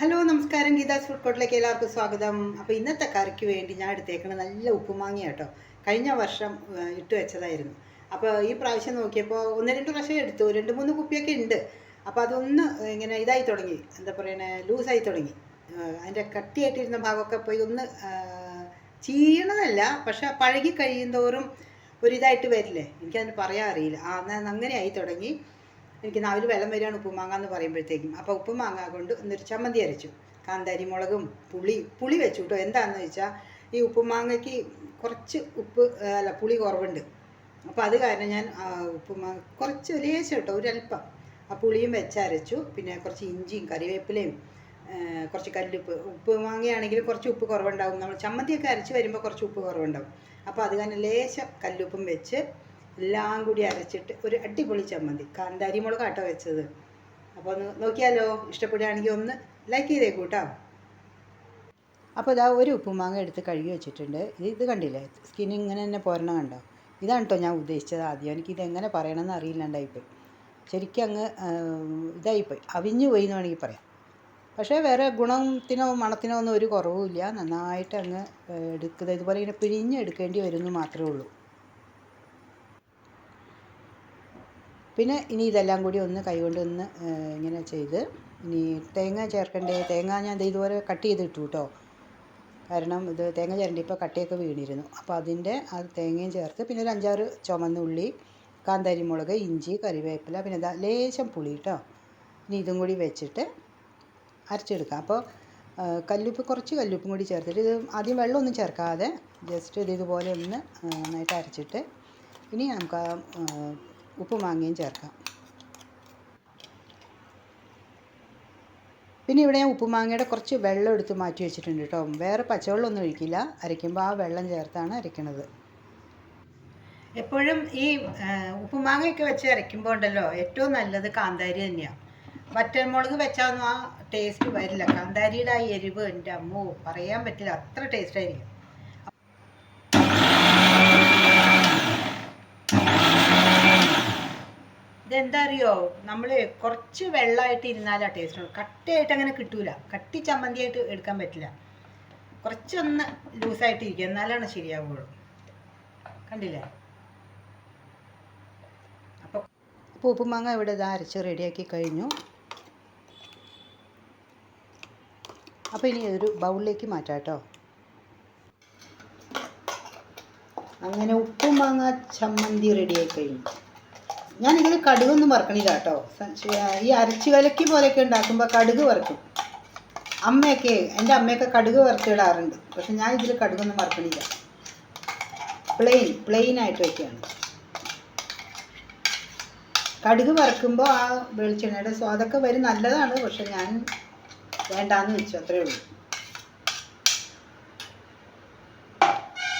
Hello നമസ്കാരം. Geetha's food കോർട്ടിലേക്ക് എല്ലാവർക്കും സ്വാഗതം. അപ്പോൾ ഇന്നത്തെ കറിക്ക് വേണ്ടി ഞാൻ എടുത്തേക്കണ നല്ല ഉപ്പുമാങ്ങ കേട്ടോ കഴിഞ്ഞ വർഷം ഇട്ട് വെച്ചതായിരുന്നു. അപ്പോൾ ഈ പ്രാവശ്യം നോക്കിയപ്പോൾ ഒന്ന് രണ്ട് പ്രാവശ്യം എടുത്തു. രണ്ട് മൂന്ന് കുപ്പിയൊക്കെ ഉണ്ട്. അപ്പോൾ അതൊന്ന് ഇങ്ങനെ ഇതായി തുടങ്ങി. എന്താ പറയണേ? ലൂസായി തുടങ്ങി. അതിന്റെ കട്ടിയായിട്ടിരുന്ന ഭാഗമൊക്കെ പോയി ഒന്ന് ചീണതല്ല പക്ഷെ പഴകി കഴിയുന്തോറും ഒരിതായിട്ട് വരില്ലേ? എനിക്കതിന് പറയാൻ അറിയില്ല. ആ അങ്ങനെ ആയി തുടങ്ങി. എനിക്ക് നാവിൽ വെള്ളം വരികയാണ് ഉപ്പുമാങ്ങ എന്ന് പറയുമ്പോഴത്തേക്കും. അപ്പോൾ ഉപ്പുമാങ്ങ കൊണ്ട് ഒന്നൊരു ചമ്മന്തി അരച്ചു. കാന്താരി മുളകും പുളി പുളി വെച്ചു കേട്ടോ എന്താണെന്ന് വെച്ചാൽ ഈ ഉപ്പുമാങ്ങയ്ക്ക് കുറച്ച് ഉപ്പ് അല്ല പുളി കുറവുണ്ട്. അപ്പോൾ അത് കാരണം ഞാൻ ഉപ്പുമാങ്ങ കുറച്ച് ലേശം കേട്ടോ ഒരല്പം ആ പുളിയും വെച്ചരച്ചു പിന്നെ കുറച്ച് ഇഞ്ചിയും കറിവേപ്പിലയും കുറച്ച് കല്ലുപ്പ് ഉപ്പ് വാങ്ങുകയാണെങ്കിൽ കുറച്ച് ഉപ്പ് കുറവുണ്ടാവും. നമ്മൾ ചമ്മന്തിയൊക്കെ അരച്ച് വരുമ്പോൾ കുറച്ച് ഉപ്പ് കുറവുണ്ടാവും. അപ്പോൾ അത് കാരണം ലേശം കല്ലുപ്പും വെച്ച് എല്ലാം കൂടി അരച്ചിട്ട് ഒരു അടിപൊളി ചമ്മന്തി. കാന്താരി മുളക് ആട്ടോ വെച്ചത്. അപ്പോൾ ഒന്ന് നോക്കിയാലോ? ഇഷ്ടപ്പെടുകയാണെങ്കിൽ ഒന്ന് ലൈക്ക് ചെയ്തേ കൂട്ടാ അപ്പോൾ ഇതാ ഒരു ഉപ്പുമാങ്ങ എടുത്ത് കഴുകി വെച്ചിട്ടുണ്ട്. ഇത് ഇത് കണ്ടില്ലേ? സ്കിൻ ഇങ്ങനെ തന്നെ പോരണം കണ്ടോ? ഇതാണ് കേട്ടോ ഞാൻ ഉദ്ദേശിച്ചത് ആദ്യം. എനിക്ക് ഇതെങ്ങനെ പറയണമെന്ന് അറിയില്ലാണ്ടായിപ്പോയി. ശരിക്കും അങ്ങ് ഇതായിപ്പോയി. അവിഞ്ഞു പോയി എന്ന് വേണമെങ്കിൽ പറയാം. പക്ഷേ വേറെ ഗുണത്തിനോ മണത്തിനോ ഒന്നും ഒരു കുറവുമില്ല. നന്നായിട്ട് അങ്ങ് എടുക്കുന്നത് ഇതുപോലെ ഇങ്ങനെ പിഴിഞ്ഞെടുക്കേണ്ടി വരുന്നു മാത്രമേ ഉള്ളൂ. പിന്നെ ഇനി ഇതെല്ലാം കൂടി ഒന്ന് കൈകൊണ്ട് ഒന്ന് ഇങ്ങനെ ചെയ്ത് ഇനി തേങ്ങ ചേർക്കണ്ടേ? തേങ്ങ ഞാൻ ഇതുപോലെ കട്ട് ചെയ്തിട്ടു കേട്ടോ കാരണം ഇത് തേങ്ങ ചിരണ്ടിയപ്പോൾ കട്ടിയൊക്കെ വീണിരുന്നു. അപ്പോൾ അതിന്റെ ആ തേങ്ങയും ചേർത്ത് പിന്നെ ഒരു അഞ്ചാറ് ചുമന്ന ഉള്ളി കാന്താരി മുളക് ഇഞ്ചി കറിവേപ്പില പിന്നെ ഇതാ ലേശം പുളി കേട്ടോ ഇനി ഇതും കൂടി വെച്ചിട്ട് അരച്ചെടുക്കാം. അപ്പോൾ കല്ലുപ്പ് കുറച്ച് കല്ലുപ്പും കൂടി ചേർത്തിട്ട് ഇത് ആദ്യം വെള്ളമൊന്നും ചേർക്കാതെ ജസ്റ്റ് ഇത് ഇതുപോലെ ഒന്ന് നന്നായിട്ട് അരച്ചിട്ട് ഇനി നമുക്ക് ആ, ഉപ്പും മാങ്ങയും ചേർക്കാം. പിന്നെ ഇവിടെ ഞാൻ ഉപ്പുമാങ്ങയുടെ കുറച്ച് വെള്ളം എടുത്ത് മാറ്റി വെച്ചിട്ടുണ്ട് കേട്ടോ. വേറെ പച്ചവെള്ളമൊന്നും ഒഴിക്കില്ല. അരയ്ക്കുമ്പോൾ ആ വെള്ളം ചേർത്താണ് അരയ്ക്കുന്നത് എപ്പോഴും ഈ ഉപ്പുമാങ്ങയൊക്കെ വെച്ച് അരയ്ക്കുമ്പോൾ ഉണ്ടല്ലോ ഏറ്റവും നല്ലത് കാന്താരി തന്നെയാണ് വറ്റൽമുളക് വെച്ചാൽ ആ ടേസ്റ്റ് വരില്ല. കാന്താരിയുടെ ആ എരിവ് എന്റെ അമ്മോ പറയാൻ പറ്റില്ല. അത്ര ടേസ്റ്റ് ഇതെന്താ അറിയോ നമ്മൾ കുറച്ച് വെള്ളമായിട്ട് ഇരുന്നാലാ ടേസ്റ്റ് കട്ടിയായിട്ട് അങ്ങനെ കിട്ടൂല. കട്ടി ചമ്മന്തിയായിട്ട് എടുക്കാൻ പറ്റില്ല. കുറച്ചൊന്ന് ലൂസായിട്ട് ഇരിക്കുക എന്നാലാണ് ശരിയാവുള്ളൂ. കണ്ടില്ലേ? അപ്പോൾ അപ്പോൾ ഉപ്പുമാങ്ങ ഇവിടെ ഇതാ അരച്ച് റെഡിയാക്കി കഴിഞ്ഞു. അപ്പോൾ ഇനി ഒരു ബൗളിലേക്ക് മാറ്റാം കേട്ടോ. അങ്ങനെ ഉപ്പുമാങ്ങ ചമ്മന്തി റെഡിയായി കഴിഞ്ഞു. ഞാൻ ഇതിൽ കടുകൊന്നും വറക്കണില്ല കേട്ടോ. ഈ അരച്ചു കലക്കി പോലെയൊക്കെ ഉണ്ടാക്കുമ്പോൾ കടുക് വറക്കും. അമ്മയൊക്കെ എന്റെ അമ്മയൊക്കെ കടുക് വറുത്തിടാറുണ്ട്. പക്ഷെ ഞാൻ ഇതിൽ കടുകൊന്നും വറക്കണില്ല. പ്ലെയിൻ പ്ലെയിൻ ആയിട്ട് വയ്ക്കുകയാണ് കടുക് വറക്കുമ്പോൾ ആ വെളിച്ചെണ്ണയുടെ സ്വാദൊക്കെ വരും. നല്ലതാണ്. പക്ഷെ ഞാൻ വേണ്ടാന്ന് വെച്ചു. അത്രേ ഉള്ളൂ.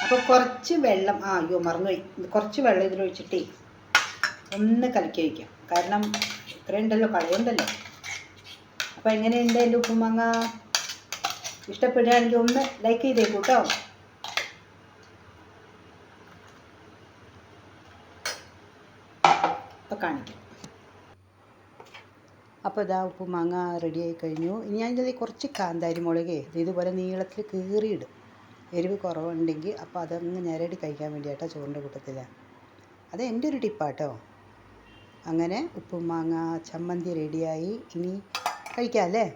അപ്പോൾ കുറച്ച് വെള്ളം ആ അയ്യോ മറന്നുപോയി. കുറച്ച് വെള്ളം ഇതിലൊഴിച്ചിട്ടേ. ഒന്ന് കലക്കി വയ്ക്കാം. കാരണം ഇത്രയുണ്ടല്ലോ കളയുണ്ടല്ലോ. അപ്പോൾ എങ്ങനെയുണ്ട് എന്റെ ഉപ്പുമാങ്ങ? ഇഷ്ടപ്പെടുകയാണെങ്കിൽ ഒന്ന് ലൈക്ക് ചെയ്തേക്കൂ കേട്ടോ അപ്പോൾ കാണിക്കാം. അപ്പോൾ ഇതാ ഉപ്പുമാങ്ങ റെഡിയായി കഴിഞ്ഞു. ഇനി ഞാൻ ഇതിൽ കുറച്ച് കാന്താരി മുളകേ ഇത് ഇതുപോലെ നീളത്തിൽ കീറിയിടും. എരിവ് കുറവുണ്ടെങ്കിൽ അപ്പോൾ അതങ്ങ് ഞരടി കഴിക്കാൻ വേണ്ടിയിട്ടാണ് ചോറിന്റെ കൂട്ടത്തിൽ അത് എന്റെ ഒരു ടിപ്പാട്ടോ അങ്ങനെ ഉപ്പുമാങ്ങ ചമ്മന്തി റെഡിയായി ഇനി കഴിക്കാം അല്ലേ